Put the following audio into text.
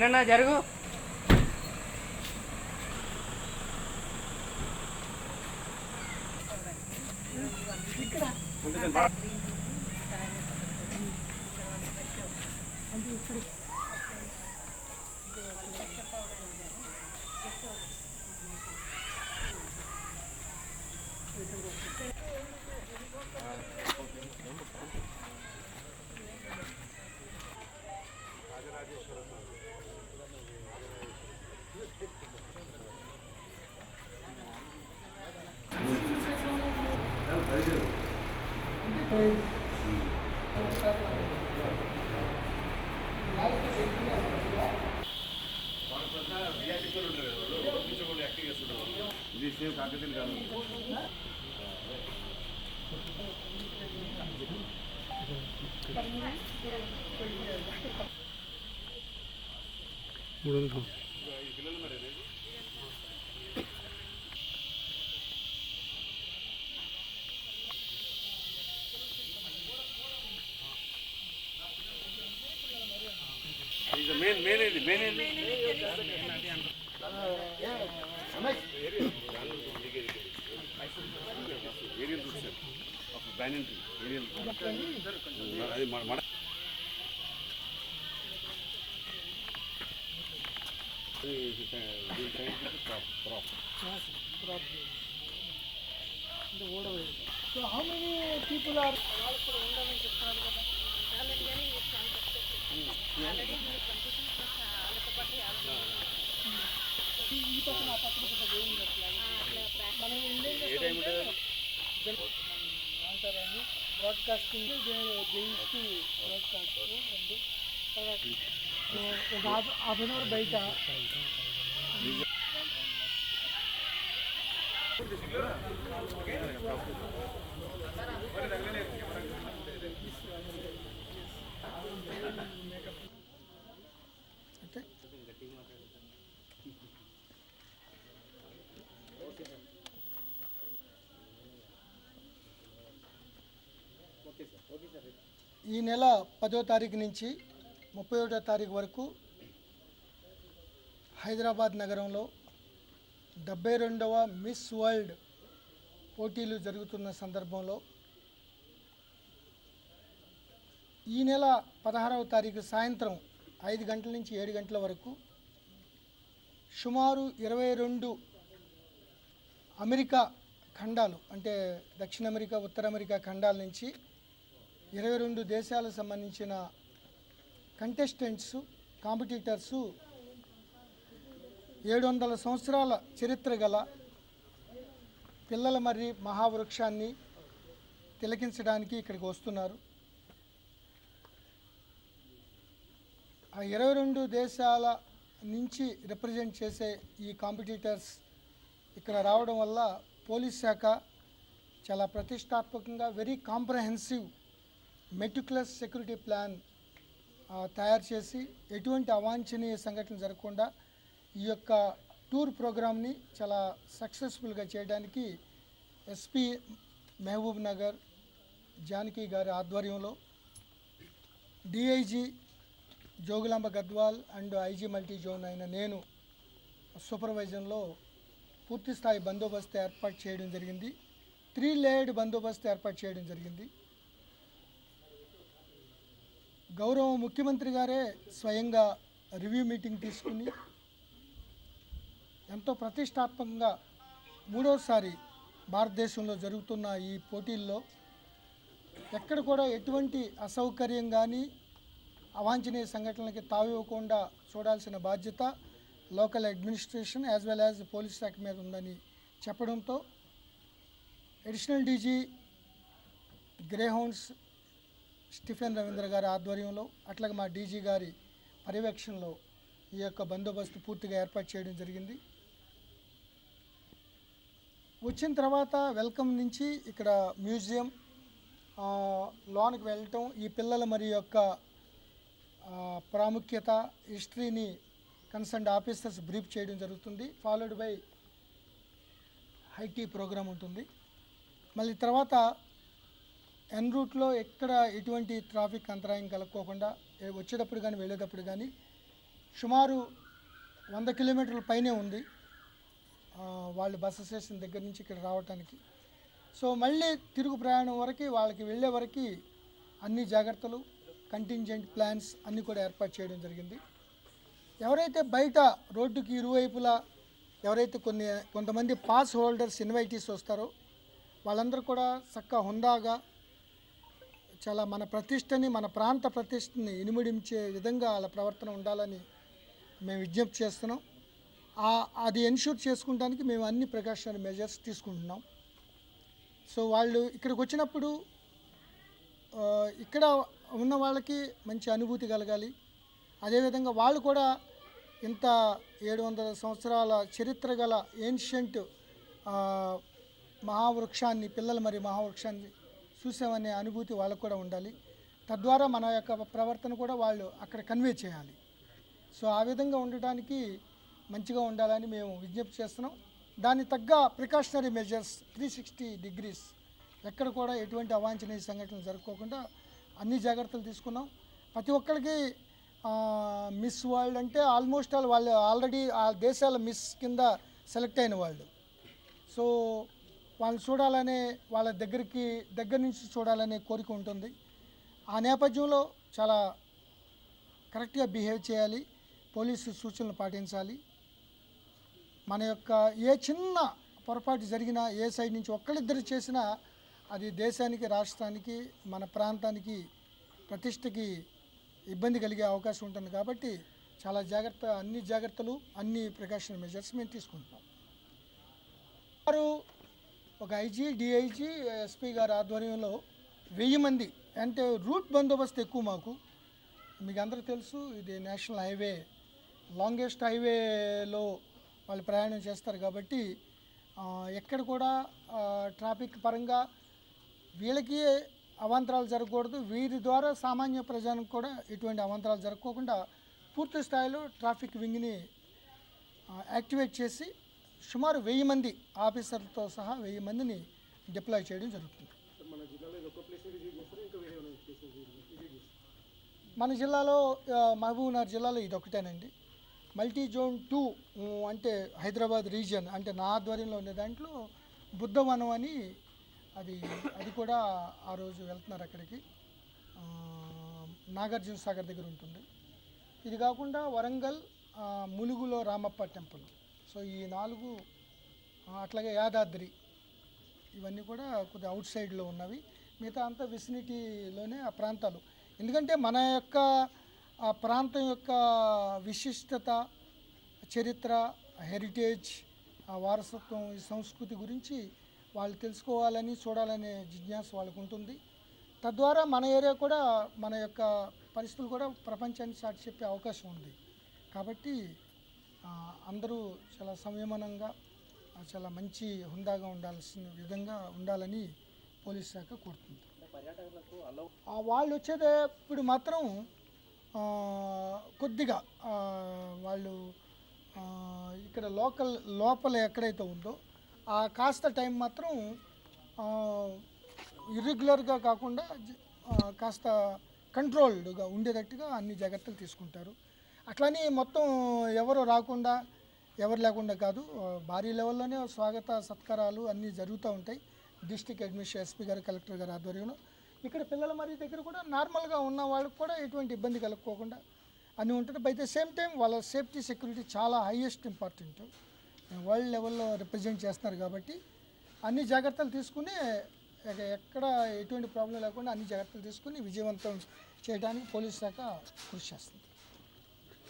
తినన్నా జరుగు Thank you. ఇది main ఇది aerial route sir aerial aerial ಅದು ಮಾಡ అది మన మన So how ఈ పక్కన ఆ పక్కన మనం అంటారని బ్రాడ్కాస్టింగ్ జేయిస్తూ బ్రాడ్కాస్ట్ రెండు తర్వాత ఒక హాఫ్ హాఫ్ అన్ అవర్ బయట అంటే ఈ నెల పదో తారీఖు నుంచి ముప్పై ఒకటో తారీఖు వరకు హైదరాబాద్ నగరంలో డెబ్బై రెండవ మిస్ వరల్డ్ పోటీలు జరుగుతున్న సందర్భంలో ఈ నెల పదహారవ తారీఖు సాయంత్రం ఐదు గంటల నుంచి ఏడు గంటల వరకు సుమారు ఇరవై రెండు అమెరికా ఖండాలు అంటే దక్షిణ అమెరికా ఉత్తర అమెరికా ఖండాల నుంచి ఇరవై రెండు దేశాలకు సంబంధించిన కంటెస్టెంట్స్ కాంపిటీటర్సు ఏడు వందల సంవత్సరాల చరిత్ర గల పిల్లల మర్రి మహావృక్షాన్ని తిలకించడానికి ఇక్కడికి వస్తున్నారు. ఆ ఇరవై రెండు దేశాల నుంచి రిప్రజెంట్ చేసే ఈ కాంపిటీటర్స్ ఇక్కడ రావడం వల్ల పోలీస్ శాఖ చాలా ప్రతిష్టాత్మకంగా very comprehensive meticulous security plan తయారు చేసి ఎటువంటి అవాంఛనీయ సంఘటనలు జరగకుండా ఈ యొక్క టూర్ ప్రోగ్రామ్ని చాలా సక్సెస్ఫుల్గా చేయడానికి ఎస్పీ మహబూబ్ నగర్ జానకి గారి ఆధ్వర్యంలో DIG Jogulamba Gadwal and IG multi zone అయిన నేను సూపర్వైజన్లో పూర్తిస్థాయి బందోబస్తు ఏర్పాటు చేయడం జరిగింది. త్రీ లేయర్డ్ బందోబస్తు ఏర్పాటు చేయడం జరిగింది. గౌరవ ముఖ్యమంత్రి గారే స్వయంగా రివ్యూ మీటింగ్ తీసుకుని ఎంతో ప్రతిష్టాత్మకంగా మూడోసారి భారతదేశంలో జరుగుతున్న ఈ పోటీల్లో ఎక్కడ కూడా ఎటువంటి అసౌకర్యం కానీ అవాంఛనీయ సంఘటనలకి తావివ్వకుండా చూడాల్సిన బాధ్యత local administration as well as police శాఖ మీద ఉందని చెప్పడంతో additional DG Greyhounds Stephen Ravindra గారి ఆధ్వర్యంలో అట్లాగే మా డీజీ గారి పర్యవేక్షణలో ఈ యొక్క బందోబస్తు పూర్తిగా ఏర్పాటు చేయడం జరిగింది. వచ్చిన తర్వాత వెల్కమ్ నుంచి ఇక్కడ మ్యూజియం లోనికి వెళ్ళటం ఈ పిల్లల మరి యొక్క ప్రాముఖ్యత హిస్టరీని కన్సర్న్ ఆఫీసర్స్ బ్రీఫ్ చేయడం జరుగుతుంది. ఫాలోడ్ బై హైటీ ప్రోగ్రామ్ ఉంటుంది. మళ్ళీ తర్వాత ఎన్ రూట్లో ఎక్కడ ఎటువంటి ట్రాఫిక్ అంతరాయం కలగకోకుండా వచ్చేటప్పుడు కానీ వెళ్ళేటప్పుడు కానీ సుమారు వంద కిలోమీటర్ల పైనే ఉంది. వాళ్ళు బస్సు స్టేషన్ దగ్గర నుంచి ఇక్కడ రావటానికి. సో మళ్ళీ తిరుగు ప్రయాణం వరకు వాళ్ళకి వెళ్ళే వరకు అన్ని జాగ్రత్తలు కంటింజెంట్ ప్లాన్స్ అన్నీ కూడా ఏర్పాటు చేయడం జరిగింది. ఎవరైతే బయట రోడ్డుకి ఇరువైపులా ఎవరైతే కొన్ని కొంతమంది పాస్ హోల్డర్స్ ఇన్వైటీస్ వస్తారో వాళ్ళందరూ కూడా చక్కగా హుందాగా చాలా మన ప్రతిష్టని మన ప్రాంత ప్రతిష్టని ఇనుమిడించే విధంగా వాళ్ళ ప్రవర్తన ఉండాలని మేము విజ్ఞప్తి చేస్తున్నాం. ఆ- అది ఎన్ష్యూర్ చేసుకుంటానికి మేము అన్ని ప్రికాషనరీ మెజర్స్ తీసుకుంటున్నాం. సో వాళ్ళు ఇక్కడికి వచ్చినప్పుడు ఇక్కడ ఉన్న వాళ్ళకి మంచి అనుభూతి కలగాలి. అదేవిధంగా వాళ్ళు కూడా ఇంత ఏడు వందల సంవత్సరాల చరిత్ర గల ఏన్షియంట్ మహావృక్షాన్ని పిల్లలు మరి మహావృక్షాన్ని చూసామనే అనుభూతి వాళ్ళకు కూడా ఉండాలి. తద్వారా మన యొక్క ప్రవర్తన కూడా వాళ్ళు అక్కడ కన్వే చేయాలి. సో ఆ విధంగా ఉండటానికి మంచిగా ఉండాలని మేము విజ్ఞప్తి చేస్తున్నాం. దాని తగ్గ precautionary measures three sixty degrees ఎక్కడ కూడా ఎటువంటి అవాంఛనీయ సంఘటనలు జరుపుకోకుండా అన్ని జాగ్రత్తలు తీసుకున్నాం. ప్రతి ఒక్కరికి మిస్ వరల్డ్ అంటే ఆల్మోస్ట్ ఆల్ వాళ్ళు ఆల్రెడీ ఆ దేశాల మిస్ కింద సెలెక్ట్ అయిన వాళ్ళు. సో వాళ్ళు చూడాలనే వాళ్ళ దగ్గరికి దగ్గర నుంచి చూడాలనే కోరిక ఉంటుంది. ఆ నేపథ్యంలో చాలా కరెక్ట్గా బిహేవ్ చేయాలి. పోలీసు సూచనలు పాటించాలి. మన యొక్క ఏ చిన్న పొరపాటు జరిగినా ఏ సైడ్ నుంచి ఒక్కళ్ళిద్దరు చేసినా అది దేశానికి రాష్ట్రానికి మన ప్రాంతానికి ప్రతిష్టకి ఇబ్బంది కలిగే అవకాశం ఉంటుంది కాబట్టి చాలా జాగ్రత్త అన్ని జాగ్రత్తలు అన్ని ప్రికాషన్ మెజర్స్ మేము తీసుకుంటున్నాం వారు ఒక ఐజీ డిఐజీ ఎస్పీ గారి ఆధ్వర్యంలో వెయ్యి మంది అంటే రూట్ బందోబస్తు ఎక్కువ మాకు. మీకు అందరూ తెలుసు ఇది నేషనల్ హైవే లాంగెస్ట్ హైవేలో వాళ్ళు ప్రయాణం చేస్తారు కాబట్టి ఎక్కడ కూడా ట్రాఫిక్ పరంగా వీళ్ళకి అవాంతరాలు జరగకూడదు. వీరి ద్వారా సామాన్య ప్రజానికి కూడా ఎటువంటి అవాంతరాలు జరగకోకుండా పూర్తి స్థాయిలో ట్రాఫిక్ వింగ్ని యాక్టివేట్ చేసి సుమారు వెయ్యి మంది ఆఫీసర్లతో సహా వెయ్యి మందిని డిప్లాయ్ చేయడం జరుగుతుంది. మన జిల్లాలో మహబూబ్నగర్ జిల్లాలో ఇది ఒకటేనండి. మల్టీ జోన్ టూ అంటే హైదరాబాద్ రీజియన్ అంటే నా ఆధ్వర్యంలో ఉండే దాంట్లో బుద్ధవనం అని అది అది కూడా ఆ రోజు వెళ్తున్నారు అక్కడికి. నాగార్జున సాగర్ దగ్గర ఉంటుంది. ఇది కాకుండా వరంగల్ ములుగులో రామప్ప టెంపుల్. సో ఈ నాలుగు అట్లాగే యాదాద్రి ఇవన్నీ కూడా కొద్దిగా అవుట్ సైడ్లో ఉన్నవి. మిగతా అంతా విసినిటీలోనే ఆ ప్రాంతాలు. ఎందుకంటే మన యొక్క ఆ ప్రాంతం యొక్క విశిష్టత చరిత్ర హెరిటేజ్ ఆ వారసత్వం ఈ సంస్కృతి గురించి వాళ్ళు తెలుసుకోవాలని చూడాలనే జిజ్ఞాస వాళ్ళకు ఉంటుంది. తద్వారా మన ఏరియా కూడా మన యొక్క పరిస్థితులు కూడా ప్రపంచాన్ని చాటి చెప్పే అవకాశం ఉంది. కాబట్టి అందరూ చాలా సంయమనంగా చాలా మంచి హుందాగా ఉండాల్సిన విధంగా ఉండాలని పోలీస్ శాఖ కోరుతుంది వాళ్ళు వచ్చేదే ఇప్పుడు మాత్రం కొద్దిగా వాళ్ళు ఇక్కడ లోకల్ లోపల ఎక్కడైతే ఉందో ఆ కాస్త టైం మాత్రం ఇర్రెగ్యులర్గా కాకుండా కాస్త కంట్రోల్డ్గా ఉండేటట్టుగా అన్ని జాగ్రత్తలు తీసుకుంటారు. అట్లని మొత్తం ఎవరు రాకుండా ఎవరు లేకుండా కాదు భారీ లెవెల్లోనే స్వాగత సత్కారాలు అన్నీ జరుగుతూ ఉంటాయి. డిస్టిక్ అడ్మినిస్ట్రేషన్ ఎస్పీ గారు కలెక్టర్ గారు ఆధ్వర్యంలో. ఇక్కడ పిల్లల మరి దగ్గర కూడా నార్మల్గా ఉన్న వాళ్ళకి కూడా ఎటువంటి ఇబ్బంది కలగకోకుండా అన్నీ ఉంటుంది. బై ద సేమ్ టైం వాళ్ళ సేఫ్టీ సెక్యూరిటీ చాలా హైయెస్ట్ ఇంపార్టెంట్ వరల్డ్ లెవెల్లో రిప్రజెంట్ చేస్తున్నారు కాబట్టి అన్ని జాగ్రత్తలు తీసుకుని ఎక్కడ ఎటువంటి ప్రాబ్లం లేకుండా అన్ని జాగ్రత్తలు తీసుకుని విజయవంతం చేయడానికి పోలీస్ శాఖ కృషి చేస్తుంది.